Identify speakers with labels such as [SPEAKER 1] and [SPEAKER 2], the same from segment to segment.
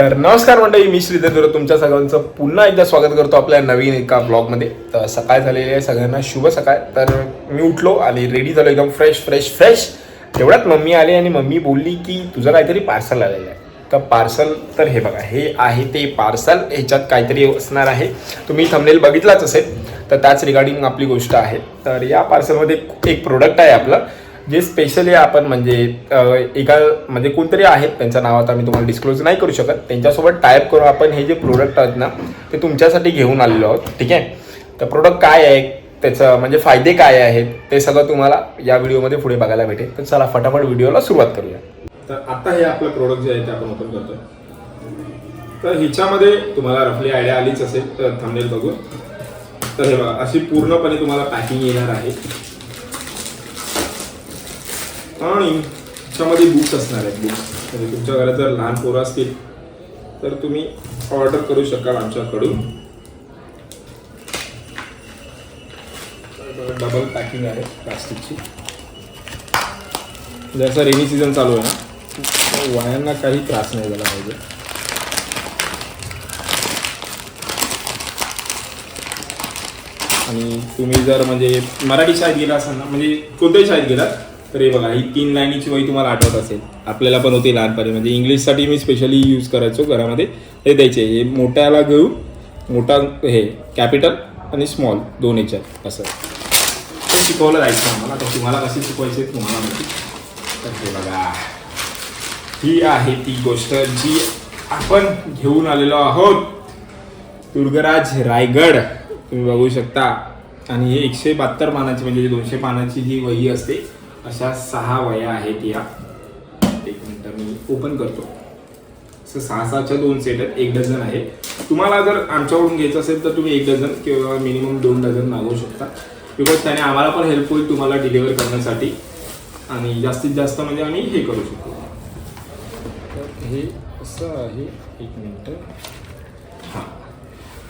[SPEAKER 1] तर नमस्कार मंडळी मी श्रीधर तुमच्या सगळ्यांचं पुन्हा एकदा स्वागत करतो आपल्या नवीन एका ब्लॉगमध्ये तर सकाळ झालेली आहे सगळ्यांना शुभ सकाळ. तर मी उठलो आणि रेडी झालो एकदम फ्रेश फ्रेश फ्रेश तेवढ्यात मम्मी आली आणि मम्मी बोलली की तुझं काहीतरी पार्सल आलेलं आहे. तर पार्सल तर हे बघा हे आहे ते पार्सल ह्याच्यात काहीतरी असणार आहे. तुम्ही थंबनेल बघितलाच असेल. तर त्याच रिगार्डिंग आपली गोष्ट आहे. तर या पार्सलमध्ये एक प्रोडक्ट आहे आपलं. जे स्पेशली आपण म्हणजे एका म्हणजे कोणतरी आहेत त्यांचं नाव आता मी तुम्हाला डिस्क्लोज नाही करू शकत. त्यांच्यासोबत टाईप करून आपण हे जे प्रोडक्ट आहेत ना ते तुमच्यासाठी घेऊन आलेलो आहोत ठीक आहे? तर प्रोडक्ट काय आहे त्याचं म्हणजे फायदे काय आहेत ते सगळं तुम्हाला या व्हिडिओमध्ये पुढे बघायला भेटेल. तर चला फटाफट व्हिडिओला सुरुवात करूया. तर आता हे आपलं प्रोडक्ट जे आहे ते आपण ओपन करतो तर ह्याच्यामध्ये तुम्हाला रफली आयडिया आलीच असेल तर थांबेल बघून. तर हे बघा अशी पूर्णपणे तुम्हाला पॅकिंग येणार आहे. आणि त्याच्यामध्ये बुक्स असणार आहेत बुक्स म्हणजे तुमच्या घरात जर लहान पोरं असतील तर तुम्ही ऑर्डर करू शकाल आमच्याकडून. डबल पॅकिंग आहे प्लास्टिकची जसा रेनी सीझन चालू आहे ना वायांना काही त्रास नाही झाला पाहिजे. आणि तुम्ही जर म्हणजे मराठी शाळेत गेला असाल ना म्हणजे कोणत्याही शाळेत गेलात तर हे बघा ही तीन लाईनीची वही तुम्हाला आठवत असेल. आपल्याला पण होती लहानपणी. म्हणजे इंग्लिशसाठी मी स्पेशली यूज करायचो घरामध्ये. हे द्यायचे. हे मोठ्याला घेऊ मोठा हे कॅपिटल आणि स्मॉल दोन याच्यात. असं. ते शिकवलं जायचं आम्हाला. तर तुम्हाला कसे शिकवायचे तुम्हाला माहिती. तर हे बघा. ही आहे ती गोष्ट जी आपण घेऊन आलेलो आहोत. दुर्गराज रायगड. तुम्ही बघू शकता. आणि हे एकशे बहात्तर पानाची म्हणजे दोनशे पानाची जी वही असते अशा सहा वया आहेत या. एक मिनटं मी ओपन करतो. असं सहा सहाच्या दोन सेट आहेत एक डझन आहे तुम्हाला जर आमच्याकडून घ्यायचं असेल तर तुम्ही एक डझन किंवा मिनिमम दोन डझन मागवू शकता. बिकॉज त्याने आम्हाला पण हेल्प होईल तुम्हाला डिलिव्हर करण्यासाठी. आणि जास्तीत जास्त म्हणजे आम्ही हे करू शकतो. तर हे असं आहे. एक मिनटं. हां.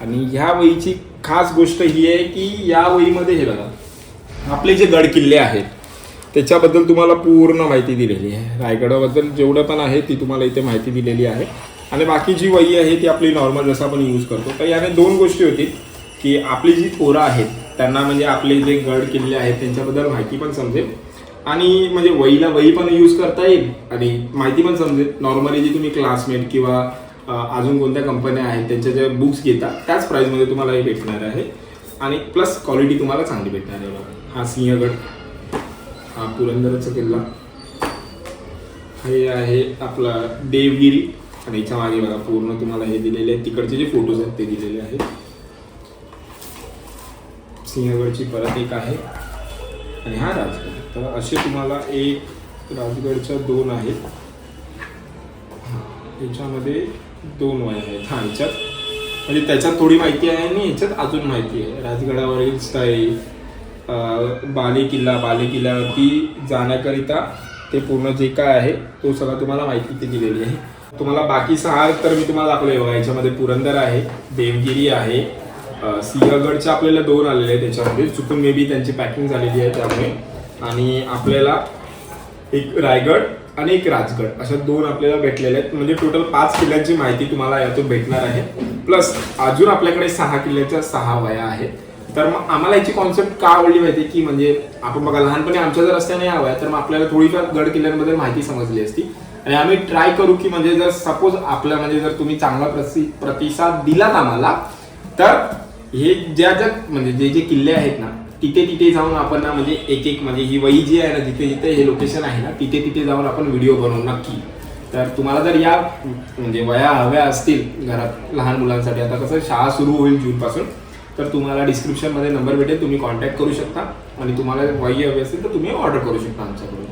[SPEAKER 1] आणि ह्या वहीची खास गोष्ट ही आहे की या वहीमध्ये हे बघा. आपले जे गडकिल्ले आहेत त्याच्याबद्दल तुम्हाला पूर्ण माहिती दिलेली आहे. रायगडाबद्दल जेवढं पण आहे ती तुम्हाला इथे माहिती दिलेली आहे. आणि बाकी जी वही आहे ती आपली नॉर्मल जसं आपण यूज करतो. तर याने दोन गोष्टी होतील की आपली जी पोरं आहेत त्यांना म्हणजे आपले जे गड किल्ले आहेत त्यांच्याबद्दल माहिती पण समजेल. आणि म्हणजे वहीला वही पण यूज करता येईल आणि माहिती पण समजेल. नॉर्मली जी तुम्ही क्लासमेट किंवा अजून कोणत्या कंपन्या आहेत त्यांच्या ज्या बुक्स घेता त्याच प्राईजमध्ये तुम्हाला हे भेटणार आहे. आणि प्लस क्वालिटी तुम्हाला चांगली भेटणार आहे हा सिंहगड. हा पुरंदरचा किल्ला. हे आहे आपला देवगिरी. आणि याच्या मागे बघा पूर्ण तुम्हाला हे दिलेले आहेत. तिकडचे जे फोटोज आहेत ते दिलेले आहेत. सिंहगडची परत एक आहे. आणि हा राजगड. तर असे तुम्हाला एक राजगडच्या दोन आहेत. याच्यामध्ये दोन वय आहेत. हा याच्यात. म्हणजे त्याच्यात थोडी माहिती आहे आणि याच्यात अजून माहिती आहे. राजगडावरील स्टाईल बाले किल्ला बाले किल्ल्यावरती जाण्याकरिता ते पूर्ण जे काय आहे तो सगळा तुम्हाला माहिती ते दिलेली आहे. तुम्हाला बाकी सहा तर मी तुम्हाला दाखवले बघा याच्यामध्ये पुरंदर आहे देवगिरी आहे सिंहगडचे आपल्याला दोन आलेले आहेत त्याच्यामध्ये चुकून मे बी त्यांची पॅकिंग झालेली आहे त्यामुळे. आणि आपल्याला एक रायगड आणि एक राजगड अशा दोन आपल्याला भेटलेले आहेत. म्हणजे टोटल पाच किल्ल्यांची माहिती तुम्हाला यातून भेटणार आहे. प्लस अजून आपल्याकडे सहा किल्ल्याच्या सहा वया आहेत. तर मग आम्हाला याची कॉन्सेप्ट का आवडली माहिती की म्हणजे आपण बघा लहानपणी आमच्या जर रस्त्याने हव्या तर मग आपल्याला थोडीफार गड किल्ल्यांबद्दल माहिती समजली असती. आणि आम्ही ट्राय करू की म्हणजे जर सपोज आपल्या म्हणजे जर तुम्ही चांगला प्रति प्रतिसाद दिलात आम्हाला तर हे ज्या ज्या म्हणजे जे जे किल्ले आहेत ना तिथे तिथे जाऊन आपण ना म्हणजे एक एक म्हणजे ही वही जी आहे ना जिथे जिथे हे लोकेशन आहे ना तिथे तिथे जाऊन आपण व्हिडिओ बनवू नक्की. तर तुम्हाला जर या म्हणजे वया हव्या असतील घरात लहान मुलांसाठी आता कसं शाळा सुरू होईल जूनपासून तर तुम्हाला डिस्क्रिप्शनमध्ये नंबर भेटेल तुम्ही कॉन्टॅक्ट करू शकता. आणि तुम्हाला वाई हवी असेल तर तुम्ही ऑर्डर करू शकता आमच्याकडून.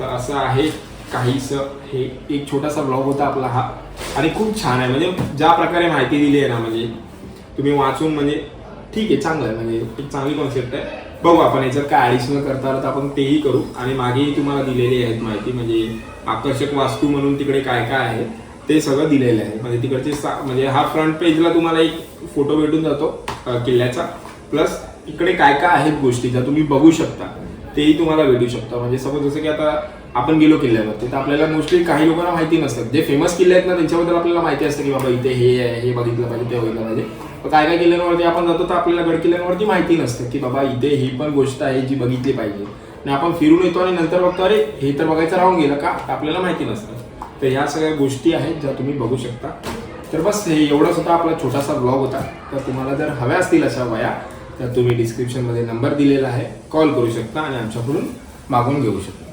[SPEAKER 1] तर असं आहे काहीसं. हे एक छोटासा ब्लॉग होता आपला हा. आणि खूप छान आहे. म्हणजे ज्या प्रकारे माहिती दिली आहे ना म्हणजे तुम्ही वाचून म्हणजे ठीक आहे चांगलं आहे. म्हणजे एक चांगली कॉन्सेप्ट आहे. बघू आपण याच्यात काय ॲडिशनल करता आलं तर आपण तेही करू. आणि मागेही तुम्हाला दिलेली आहेत माहिती. म्हणजे आकर्षक वास्तू म्हणून तिकडे काय काय आहे. ते सगळं दिलेलं आहे. म्हणजे तिकडचे सा म्हणजे हा फ्रंट पेजला तुम्हाला एक फोटो भेटून जातो किल्ल्याचा. प्लस इकडे काय काय आहेत गोष्टी ज्या तुम्ही बघू शकता तेही तुम्हाला भेटू शकतं. म्हणजे सपोज जसं की आता आपण गेलो किल्ल्यावरती तर आपल्याला मोस्टली काही लोकांना माहिती नसतात जे फेमस किल्ले आहेत ना त्यांच्याबद्दल आपल्याला माहिती असतं की बाबा इथे हे आहे हे बघितलं पाहिजे ते बघितलं पाहिजे. पण काय काय किल्ल्यांवरती आपण जातो तर आपल्याला गड किल्ल्यांवरती माहिती नसतं की बाबा इथे ही पण गोष्ट आहे जी बघितली पाहिजे. आणि आपण फिरून येतो आणि नंतर बघतो अरे हे तर बघायचं राहून गेलं का? आपल्याला माहिती नसतं. तर ह्या सगळ्या गोष्टी आहेत ज्या तुम्ही बघू शकता. तर बस हे एवढाच होता आपला छोटासा ब्लॉग होता. तर तुम्हाला जर हव्या असतील अशा वया तर तुम्ही डिस्क्रिप्शनमध्ये नंबर दिलेला आहे. कॉल करू शकता आणि आमच्याकडून मागून घेऊ शकता.